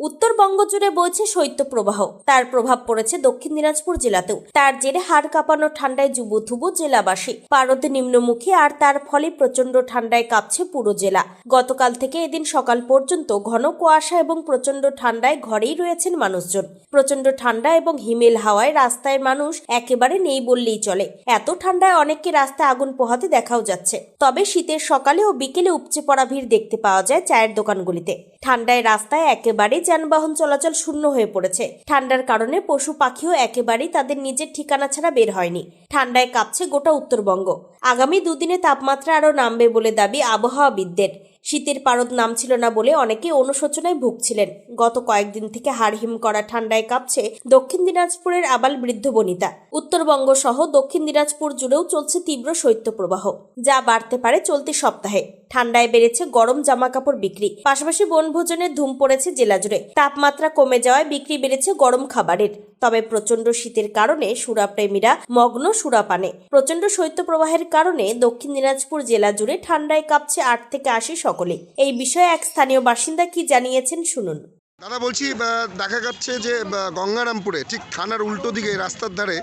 উত্তরবঙ্গ জুড়ে বইছে শৈত্যপ্রবাহ তার প্রভাব পড়েছে দক্ষিণ দিনাজপুর জেলাতেও। তার জেরে হাড় কাঁপানো ঠান্ডায় জুবুথুবু জেলাবাসী। পারদ নিম্নমুখী আর তার ফলে প্রচণ্ড ঠান্ডায় কাঁপছে পুরো জেলা। গতকাল থেকে এদিন সকাল পর্যন্ত ঘন কুয়াশা এবং প্রচণ্ড ঠান্ডায় ঘরেই রয়েছেন মানুষজন। প্রচণ্ড ঠান্ডা এবং হিমেল হাওয়ায় রাস্তায় মানুষ একেবারে নেই বললেই চলে। এত ঠান্ডায় অনেককে রাস্তায় আগুন পোহাতে দেখাও যাচ্ছে। তবে শীতের সকালে ও বিকেলে উপচে পড়া ভিড় দেখতে পাওয়া যায় চায়ের দোকানগুলিতে। ঠান্ডায় রাস্তায় একেবারে যানবাহন চলাচল শূন্য হয়ে পড়েছে। ঠান্ডার কারণে পশু পাখিও একেবারেই তাদের নিজের ঠিকানা ছাড়া বের হয়নি। ঠান্ডায় কাঁপছে গোটা উত্তরবঙ্গ। আগামী দুদিনে তাপমাত্রা আরও নামবে বলে দাবি আবহাওয়াবিদদের। শীতের পারদ নামছিল না বলে অনেকে অনুশোচনায় ভুগছিলেন। গত কয়েকদিন থেকে হাড়হিম করা ঠান্ডায় কাঁপছে দক্ষিণ দিনাজপুরের আবাল বৃদ্ধ বনিতা। উত্তরবঙ্গ সহ দক্ষিণ দিনাজপুর জুড়েও চলছে তীব্র শৈত্যপ্রবাহ, যা বাড়তে পারে চলতি সপ্তাহে। ঠান্ডায় বেড়েছে গরম জামা কাপড় বিক্রি, পাশাপাশি বনভোজনের ধুম পড়েছে জেলা জুড়ে। তাপমাত্রা কমে যাওয়ায় বিক্রি বেড়েছে গরম খাবারের। তবে প্রচণ্ড শীতের কারণে সুরাপ্রেমীরা মগ্ন সুরাপানে। প্রচণ্ড শৈত্যপ্রবাহের কারণে দক্ষিণ দিনাজপুর জেলা জুড়ে ঠান্ডায় কাঁপছে আট থেকে আশি সকলে। এই বিষয়ে এক স্থানীয় বাসিন্দা কি জানিয়েছেন শুনুন। দাদা বলছি বা, দেখা যাচ্ছে যে গঙ্গারামপুরে ঠিক থানার উল্টো দিকে রাস্তার ধারে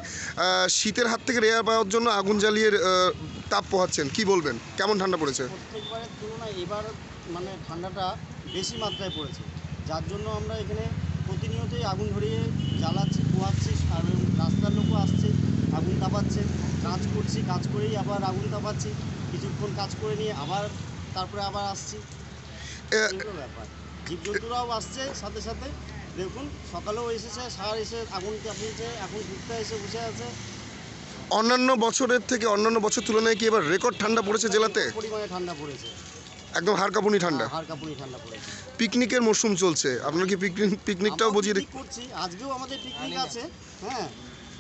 শীতের হাত থেকে রেয়ার পাওয়ার জন্য আগুন জ্বালিয়ে তাপ পোহাচ্ছেন। কি বলবেন? কেমন ঠান্ডা পড়েছে? প্রত্যেকবারের তুলনায় এবার মানে ঠান্ডাটা বেশি মাত্রায় পড়েছে। যার জন্য আমরা এখানে প্রতিনিয়তই আগুন ধরিয়ে জ্বালাচ্ছি রাস্তার লোকও আসছে আগুন তাপাচ্ছে কাজ করছি কাজ করেই আবার আগুন তাপাচ্ছি কিছুক্ষণ কাজ করে নিয়ে আবার তারপরে আবার আসছি। ব্যাপার। জীবজন্তুরাও আসছে সাথে সাথে। দেখুন সকালেও এসেছে সার এসে আগুন তাপিয়েছে এখন ঘুরতে এসে বসে আছে। অন্যান্য বছরের থেকে অন্যান্য বছর তুলনায় কি এবার রেকর্ড ঠান্ডা পড়েছে জেলাতে? পরিমাণে ঠান্ডা পড়েছে। একদম হাড় কাঁপুনি ঠান্ডা। হাড় কাঁপুনি ঠান্ডা পড়েছে। পিকনিকের মরশুম চলছে। আপনার কি পিকনিক পিকনিকটাও বুঝিয়ে করছি। আজকেও আমাদের পিকনিক আছে। হ্যাঁ